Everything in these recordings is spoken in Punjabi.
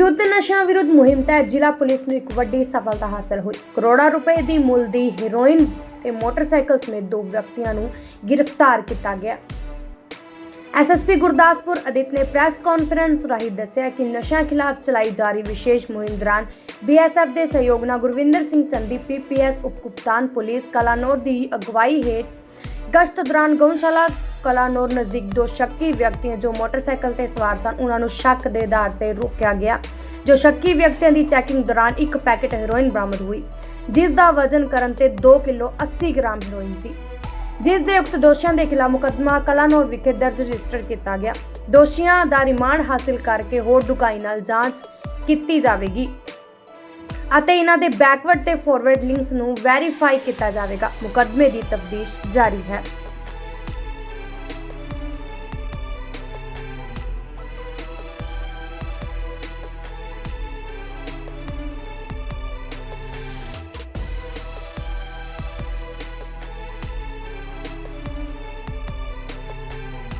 ਯੁੱਧ ਨਸ਼ਾ ਵਿਰੁੱਧ ਮੁਹਿੰਮ ਤਹਿਤ ਜ਼ਿਲ੍ਹਾ ਪੁਲਿਸ ਨੂੰ ਇੱਕ ਵੱਡੀ ਸਫਲਤਾ ਹਾਸਲ ਹੋਈ। ਕਰੋੜਾਂ ਰੁਪਏ ਦੀ ਮੁੱਲ ਦੀ ਹੈਰੋਇਨ ਤੇ ਮੋਟਰਸਾਈਕਲ ਸਮੇਤ ਦੋ ਵਿਅਕਤੀਆਂ ਨੂੰ ਗ੍ਰਿਫਤਾਰ ਕੀਤਾ ਗਿਆ। ਐਸਐਸਪੀ ਗੁਰਦਾਸਪੁਰ ਅਦਿਤ ਨੇ ਪ੍ਰੈਸ ਕਾਨਫਰੰਸ ਰਾਹੀਂ ਦੱਸਿਆ ਕਿ ਨਸ਼ਿਆਂ ਖਿਲਾਫ ਚਲਾਈ ਜਾ ਰਹੀ ਵਿਸ਼ੇਸ਼ ਮੁਹਿੰਮ ਦੌਰਾਨ ਬੀਐਸਐਫ ਦੇ ਸਹਿਯੋਗ ਨਾਲ ਗੁਰਵਿੰਦਰ ਸਿੰਘ ਚੰਦੀ ਪੀਪੀਐਸ ਉਪ ਕਪਤਾਨ ਪੁਲਿਸ ਕਲਾਨੌਰ ਦੀ ਅਗਵਾਈ ਹੇਠ ਗਸ਼ਤ ਦੌਰਾਨ ਗਊਸ਼ਾਲਾ ਕਲਾਨੌਰ ਨਜ਼ਦੀਕ ਦੋ ਸ਼ੱਕੀ ਵਿਅਕਤੀਆਂ ਜੋ ਮੋਟਰਸਾਈਕਲ ਤੇ ਸਵਾਰ ਸਨ, ਉਹਨਾਂ ਨੂੰ ਸ਼ੱਕ ਦੇ ਆਧਾਰ ਤੇ ਰੋਕਿਆ ਗਿਆ। ਜੋ ਸ਼ੱਕੀ ਵਿਅਕਤੀਆਂ ਦੀ ਚੈਕਿੰਗ ਦੌਰਾਨ ਇੱਕ ਪੈਕੇਟ ਹੈਰੋਇਨ ਬਰਾਮਦ ਹੋਈ, ਜਿਸ ਦਾ ਵਜ਼ਨ ਕਰਨ ਤੇ 2 ਕਿਲੋ 80 ਗ੍ਰਾਮ ਹੈਰੋਇਨ ਸੀ। ਜਿਸ ਦੇ ਉਕਤ ਦੋਸ਼ੀਆਂ ਦੇ ਖਿਲਾਫ ਮੁਕੱਦਮਾ ਕਲਾਨੌਰ ਵਿਖੇ ਦਰਜ ਰਜਿਸਟਰ ਕੀਤਾ ਗਿਆ। ਦੋਸ਼ੀਆਂ ਦਾ ਰਿਮਾਂਡ ਹਾਸਲ ਕਰਕੇ ਹੋਰ ਡੁਕਾਈ ਨਾਲ ਜਾਂਚ ਕੀਤੀ ਜਾਵੇਗੀ ਅਤੇ ਇਹਨਾਂ ਦੇ ਬੈਕਵਰਡ ਤੇ ਫਾਰਵਰਡ ਲਿੰਕਸ ਨੂੰ ਵੈਰੀਫਾਈ ਕੀਤਾ ਜਾਵੇਗਾ। ਮੁਕੱਦਮੇ ਦੀ ਤਫਤੀਸ਼ ਜਾਰੀ ਹੈ।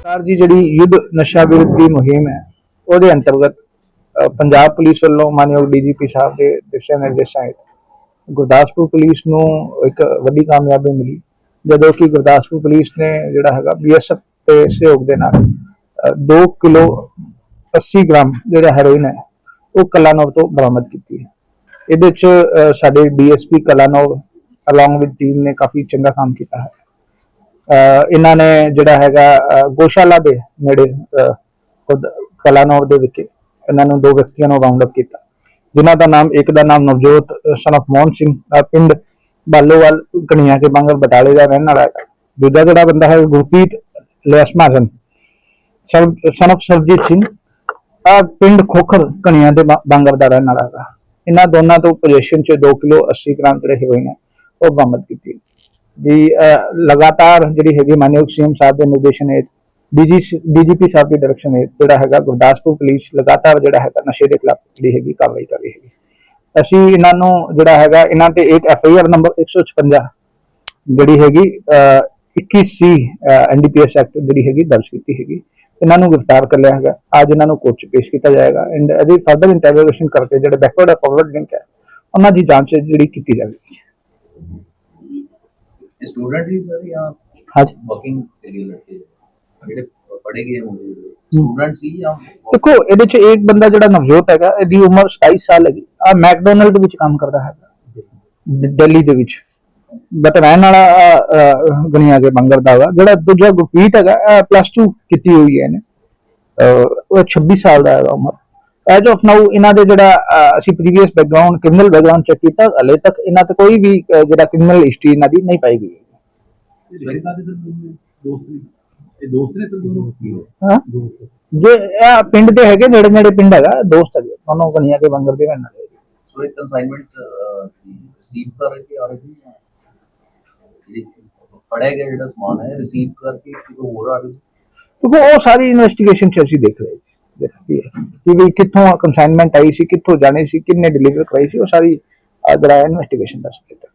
ਸਰਕਾਰ ਜੀ ਜਿਹੜੀ ਯੁੱਧ ਨਸ਼ਾ ਵਿਰੁੱਧ ਦੀ ਮੁਹਿੰਮ ਹੈ ਉਹਦੇ ਅੰਤਰਗਤ ਪੰਜਾਬ ਪੁਲਿਸ ਵੱਲੋਂ ਮਾਨਯੋਗ ਡੀਜੀਪੀ ਸਾਹਿਬ ਦੇ ਦਿਸ਼ਾ ਨਿਰਦੇਸ਼ਾਂ ਹੇਠ ਗੁਰਦਾਸਪੁਰ ਪੁਲਿਸ ਨੂੰ ਇੱਕ ਵੱਡੀ ਕਾਮਯਾਬੀ ਮਿਲੀ ਜਦੋਂ ਕਿ ਗੁਰਦਾਸਪੁਰ ਪੁਲਿਸ ਨੇ ਜਿਹੜਾ ਹੈਗਾ ਬੀਐਸਐਫ ਦੇ ਸਹਿਯੋਗ ਦੇ ਨਾਲ 2 ਕਿਲੋ 80 ਗ੍ਰਾਮ ਜਿਹੜਾ ਹੈਰੋਇਨ ਹੈ ਉਹ ਕਲਾਨੌਰ ਤੋਂ ਬਰਾਮਦ ਕੀਤੀ ਹੈ। ਇਹਦੇ ਚ ਅ, ਸਾਡੇ DSP Kalanaur along with team ਨੇ ਕਾਫੀ ਚੰਗਾ ਕੰਮ ਕੀਤਾ ਹੈ। ਇਹਨਾਂ ਨੇ ਜਿਹੜਾ ਹੈਗਾ ਗੋਸ਼ਾਲਾ ਦੇ ਨੇੜੇ ਖੁਦ ਕਲਾਨੌਰ ਦੇ ਵਿਖੇ ਇਹਨਾਂ ਨੂੰ ਦੋ ਵਿਅਕਤੀਆਂ ਨੂੰ ਰਾਉਂਡ ਅਪ ਕੀਤਾ। ਜਿਨ੍ਹਾਂ ਦਾ ਨਾਮ, ਇੱਕ ਦਾ ਨਾਮ ਨਵਜੋਤ ਸਨ of ਮੋਹਨ ਸਿੰਘ ਪਿੰਡ ਬਾਲੋਵਾਲ, ਕਣੀਆਂ ਕੇ ਬੰਗਲ ਬਟਾਲੇ ਦਾ ਰਹਿਣ ਵਾਲਾ ਹੈ ਦੂਜਾ ਜਿਹੜਾ ਬੰਦਾ ਹੈ, ਗੁਰਪ੍ਰੀਤ ਲੈਸਮਾਜਨ ਸਨ of ਸਰਜੀਤ ਸਿੰਘ। ਆ ਪਿੰਡ ਖੋਖਰ ਕਣੀਆਂ ਦੇ ਬੰਗਲ ਦਾ ਰਹਿਣ ਵਾਲਾ ਹੈਗਾ। ਇਹਨਾਂ ਦੋਨਾਂ ਤੋਂ ਪੋਜੀਸ਼ਨ 'ਚ 2 ਕਿਲੋ 80 ਗ੍ਰਾਮ ਜਿਹੜੇ ਹੋਏ ਨੇ, ਉਹ ਬਰਾਮਦ ਕੀਤੀ। ਦੀ ਲਗਾਤਾਰ ਜਿਹੜੀ ਹੈਗੀ ਮਾਨਯੋਗ ਸੀਐਮ ਸਾਹਿਬ ਦੇ ਨਿਰਦੇਸ਼ਨ ਹੇਠ ਡੀਜੀਪੀ ਸਾਹਿਬ ਦੀ ਡਾਇਰੈਕਸ਼ਨ ਹੇਠ ਜਿਹੜਾ ਹੈਗਾ ਗੁਰਦਾਸਪੁਰ ਪੁਲਿਸ ਲਗਾਤਾਰ ਜਿਹੜਾ ਹੈਗਾ ਨਸ਼ੇ ਦੇ ਖਿਲਾਫ ਜਿਹੜੀ ਹੈਗੀ ਕਾਰਵਾਈ ਕਰ ਰਹੀ ਹੈਗੀ। ਅਸੀਂ ਇਹਨਾਂ ਨੂੰ ਜਿਹੜਾ ਹੈਗਾ, ਇਹਨਾਂ ਤੇ ਇੱਕ ਐਫਆਈਆਰ ਨੰਬਰ 156 ਜਿਹੜੀ ਹੈਗੀ 21 ਸੀ ਐਨਡੀਪੀਐਸ ਐਕਟ ਜਿਹੜੀ ਹੈਗੀ ਦਰਜ ਕੀਤੀ ਹੈਗੀ। ਇਹਨਾਂ ਨੂੰ ਗ੍ਰਿਫਤਾਰ ਕਰ ਲਿਆ ਹੈਗਾ। ਅੱਜ ਇਹਨਾਂ ਨੂੰ ਕੋਰਟ 'ਚ ਪੇਸ਼ ਕੀਤਾ ਜਾਏਗਾ। ਐਂਡ ਇਹਦੀ ਫਰਦਰ ਇੰਟਰੋਗੇਸ਼ਨ ਕਰਕੇ ਜਿਹੜੇ ਬੈਕਵਰਡ ਫਾਰਵਰਡ ਲਿੰਕ ਹੈ, ਉਹਨਾਂ ਦੀ ਜਾਂਚ ਜਿਹੜੀ ਕੀਤੀ ਜਾਵੇਗੀ। ਸਟੂਡੈਂਟ ਹੀ ਸਰ ਜਾਂ ਹਾਂਜੀ। ਵਰਕਿੰਗ ਸੀਰੀਅਲ ਰੱਖੇ ਜਿਹੜੇ ਪੜੇ ਗਏ ਹੋਣਗੇ ਸਟੂਡੈਂਟ ਸੀ ਜਾਂ ਦੇਖੋ ਇਹਦੇ ਚ ਇੱਕ ਬੰਦਾ ਜਿਹੜਾ ਨਵਜੋਤ ਹੈਗਾ ਇਹਦੀ ਉਮਰ 27 ਸਾਲ ਹੈਗੀ। ਆ ਮੈਕਡੋਨਲਡ ਦੇ ਵਿੱਚ ਕੰਮ ਕਰਦਾ ਹੈਗਾ। ਦਿੱਲੀ ਦੇ ਵਿੱਚ। ਬਟ ਰਹਿਣ ਵਾਲਾ ਗਣਿਆ ਕੇ ਬੰਗਰ ਦਾ ਹੈਗਾ। ਜਿਹੜਾ ਦੂਜਾ ਗੁਰਪ੍ਰੀਤ ਹੈਗਾ ਪਲੱਸ 2 ਕੀਤੀ ਹੋਈ ਹੈ ਇਹਨੇ। ਉਹ 26 ਸਾਲ ਦਾ ਹੈਗਾ ਉਮਰ। ਐਜ ਆਫ ਨਾਓ ਇਹਨਾਂ ਦੇ ਜਿਹੜਾ ਅਸੀਂ previous background criminal background check ਕੀਤਾ ਹਲੇ ਤੱਕ ਇਹਨਾਂ ਤੇ ਕੋਈ ਵੀ ਜਿਹੜਾ ਕ੍ਰਿਮੀਨਲ ਹਿਸਟਰੀ ਇਹਨਾਂ ਦੀ ਨਹੀਂ ਪਾਈ ਗਈ। ਹੈ ਰਿਸ਼ਤੇਦਾਰ ਦੇ ਸਰ ਦੋਸਤ ਨੇ ਇਹ ਦੋਸਤ ਨੇ ਸਰ ਦੋਨੋਂ ਹਾਂ? ਜੇ ਇਹ ਪਿੰਡ ਦੇ ਹੈਗੇ ਨੇੜੇ ਨੇੜੇ ਪਿੰਡ ਹੈਗਾ ਦੋਸਤ ਹੈਗੇ। ਉਹਨੂੰ ਗਣਿਆ ਕੇ ਬੰਗਰ ਦੇ ਵਾਲੇ ਹੈਗੇ। ਸੋ ਇੱਕ ਕਨਸਾਈਨਮੈਂਟ ਰਿਸੀਵ ਕਰ ਰਹੇ ਆ ਰਹੇ ਜਿਹੜੀ ਪੜਿਆ ਗਿਆ ਜਿਹੜਾ ਸਮਾਨ ਹੈ ਰਿਸੀਵ ਕਰਕੇ ਕਿਤੇ ਹੋਰ ਆ ਰਹੇ ਸੀ? ਕਿਉਂਕਿ ਉਹ ਸਾਰੀ ਇਨਵੈਸਟੀਗੇਸ਼ਨ ਚ ਅਸੀਂ ਦੇਖ ਰਹੇ ਸੀ ਦੇਖੀ ਹੈ। ਕਿ ਵੀ ਕਿੱਥੋਂ ਕੰਸਾਈਨਮੈਂਟ ਆਈ ਸੀ ਕਿੱਥੋਂ ਜਾਣੀ ਸੀ ਕਿੰਨੇ ਡਿਲੀਵਰ ਕਰਾਈ ਸੀ ਉਹ ਸਾਰੀ ਅਹ, ਜਿਹੜਾ ਇਨਵੈਸਟੀਗੇਸ਼ਨ ਦਾ ਸਬਜੈਕਟ ਹੈ